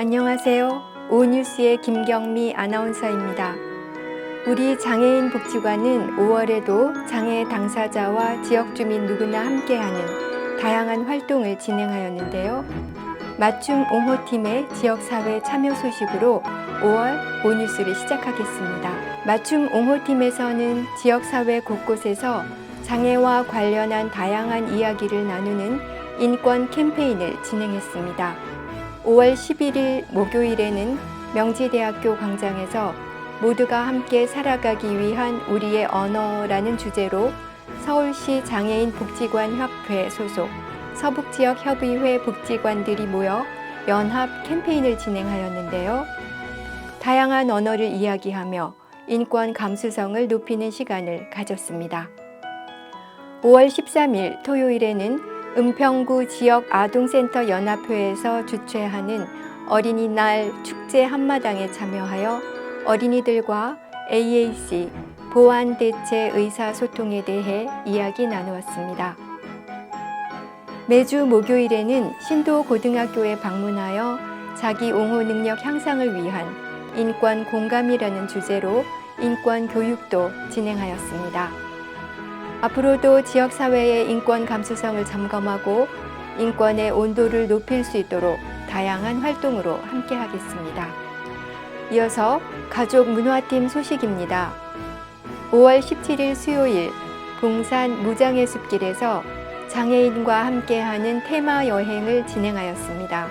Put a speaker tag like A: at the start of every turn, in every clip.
A: 안녕하세요. 오뉴스의 김경미 아나운서입니다. 우리 장애인 복지관은 5월에도 장애 당사자와 지역 주민 누구나 함께하는 다양한 활동을 진행하였는데요. 맞춤 옹호팀의 지역사회 참여 소식으로 5월 오뉴스를 시작하겠습니다. 맞춤 옹호팀에서는 지역사회 곳곳에서 장애와 관련한 다양한 이야기를 나누는 인권 캠페인을 진행했습니다. 5월 11일 목요일에는 명지대학교 광장에서 모두가 함께 살아가기 위한 우리의 언어라는 주제로 서울시 장애인 복지관 협회 소속 서북지역 협의회 복지관들이 모여 연합 캠페인을 진행하였는데요. 다양한 언어를 이야기하며 인권 감수성을 높이는 시간을 가졌습니다. 5월 13일 토요일에는 은평구 지역 아동센터 연합회에서 주최하는 어린이날 축제 한마당에 참여하여 어린이들과 AAC 보안 대체 의사소통에 대해 이야기 나누었습니다. 매주 목요일에는 신도 고등학교에 방문하여 자기 옹호 능력 향상을 위한 인권 공감이라는 주제로 인권 교육도 진행하였습니다. 앞으로도 지역사회의 인권 감수성을 점검하고 인권의 온도를 높일 수 있도록 다양한 활동으로 함께 하겠습니다. 이어서 가족 문화팀 소식입니다. 5월 17일 수요일 봉산 무장의 숲길에서 장애인과 함께하는 테마 여행을 진행하였습니다.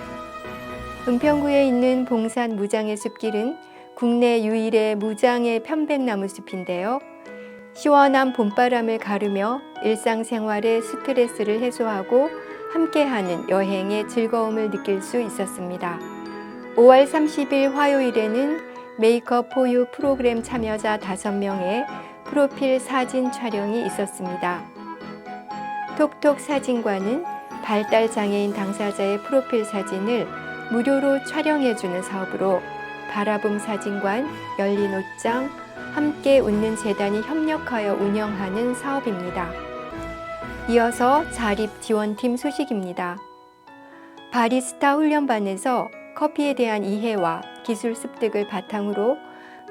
A: 은평구에 있는 봉산 무장의 숲길은 국내 유일의 무장의 편백나무 숲인데요. 시원한 봄바람을 가르며 일상생활의 스트레스를 해소하고 함께하는 여행의 즐거움을 느낄 수 있었습니다. 5월 30일 화요일에는 메이크업 포유 프로그램 참여자 5명의 프로필 사진 촬영이 있었습니다. 톡톡 사진관은 발달 장애인 당사자의 프로필 사진을 무료로 촬영해주는 사업으로 바라봄 사진관, 열린 옷장, 함께 웃는 재단이 협력하여 운영하는 사업입니다. 이어서 자립 지원팀 소식입니다. 바리스타 훈련반에서 커피에 대한 이해와 기술 습득을 바탕으로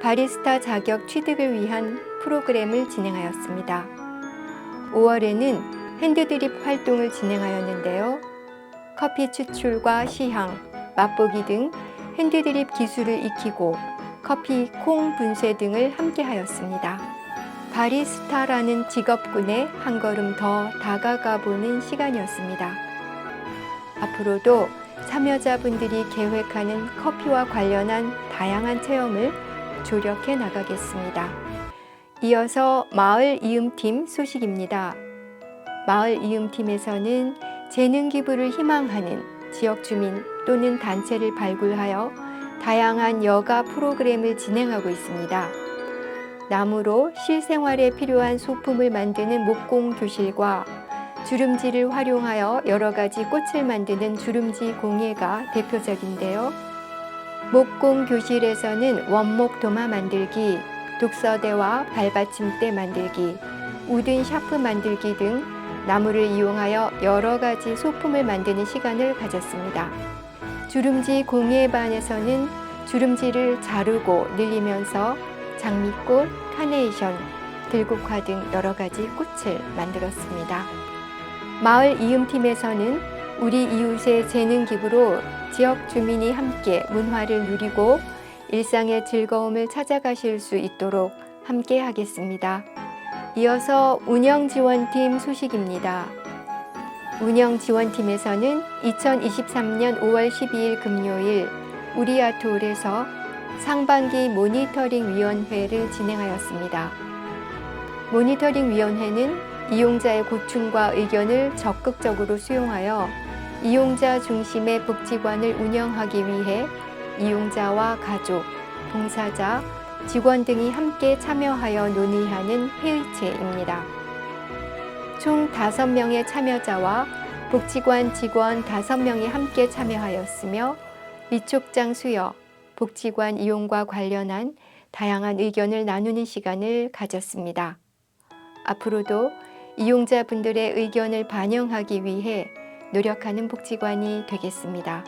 A: 바리스타 자격 취득을 위한 프로그램을 진행하였습니다. 5월에는 핸드드립 활동을 진행하였는데요. 커피 추출과 시향, 맛보기 등 핸드드립 기술을 익히고 커피, 콩 분쇄 등을 함께 하였습니다. 바리스타라는 직업군에 한 걸음 더 다가가 보는 시간이었습니다. 앞으로도 참여자분들이 계획하는 커피와 관련한 다양한 체험을 조력해 나가겠습니다. 이어서 마을 이음팀 소식입니다. 마을 이음팀에서는 재능 기부를 희망하는 지역 주민 또는 단체를 발굴하여 다양한 여가 프로그램을 진행하고 있습니다. 나무로 실생활에 필요한 소품을 만드는 목공 교실과 주름지를 활용하여 여러 가지 꽃을 만드는 주름지 공예가 대표적인데요. 목공 교실에서는 원목 도마 만들기, 독서대와 발받침대 만들기, 우든 샤프 만들기 등 나무를 이용하여 여러 가지 소품을 만드는 시간을 가졌습니다. 주름지 공예반에서는 주름지를 자르고 늘리면서 장미꽃, 카네이션, 들국화 등 여러 가지 꽃을 만들었습니다. 마을 이음팀에서는 우리 이웃의 재능 기부로 지역 주민이 함께 문화를 누리고 일상의 즐거움을 찾아가실 수 있도록 함께 하겠습니다. 이어서 운영지원팀 소식입니다. 운영 지원팀에서는 2023년 5월 12일 금요일 우리아트홀에서 상반기 모니터링 위원회를 진행하였습니다. 모니터링 위원회는 이용자의 고충과 의견을 적극적으로 수용하여 이용자 중심의 복지관을 운영하기 위해 이용자와 가족, 봉사자, 직원 등이 함께 참여하여 논의하는 회의체입니다. 총 5명의 참여자와 복지관 직원 5명이 함께 참여하였으며 위촉장 수여, 복지관 이용과 관련한 다양한 의견을 나누는 시간을 가졌습니다. 앞으로도 이용자분들의 의견을 반영하기 위해 노력하는 복지관이 되겠습니다.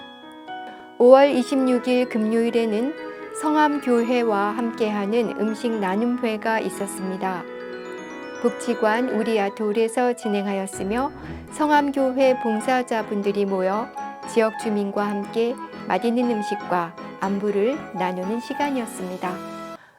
A: 5월 26일 금요일에는 성암교회와 함께하는 음식 나눔회가 있었습니다. 복지관 우리아톨에서 진행하였으며 성암교회 봉사자분들이 모여 지역 주민과 함께 맛있는 음식과 안부를 나누는 시간이었습니다.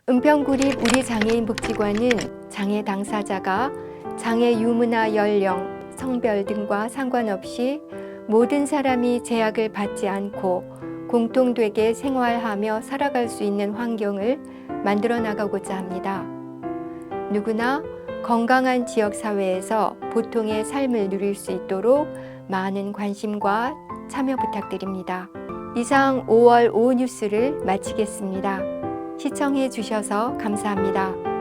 A: 은평구립 우리 장애인 복지관은 장애 당사자가 장애 유무나 연령, 성별 등과 상관없이 모든 사람이 제약을 받지 않고 공통되게 생활하며 살아갈 수 있는 환경을 만들어 나가고자 합니다. 누구나 건강한 지역 사회에서 보통의 삶을 누릴 수 있도록 많은 관심과 참여 부탁드립니다. 이상 5월 5 뉴스를 마치겠습니다. 시청해 주셔서 감사합니다.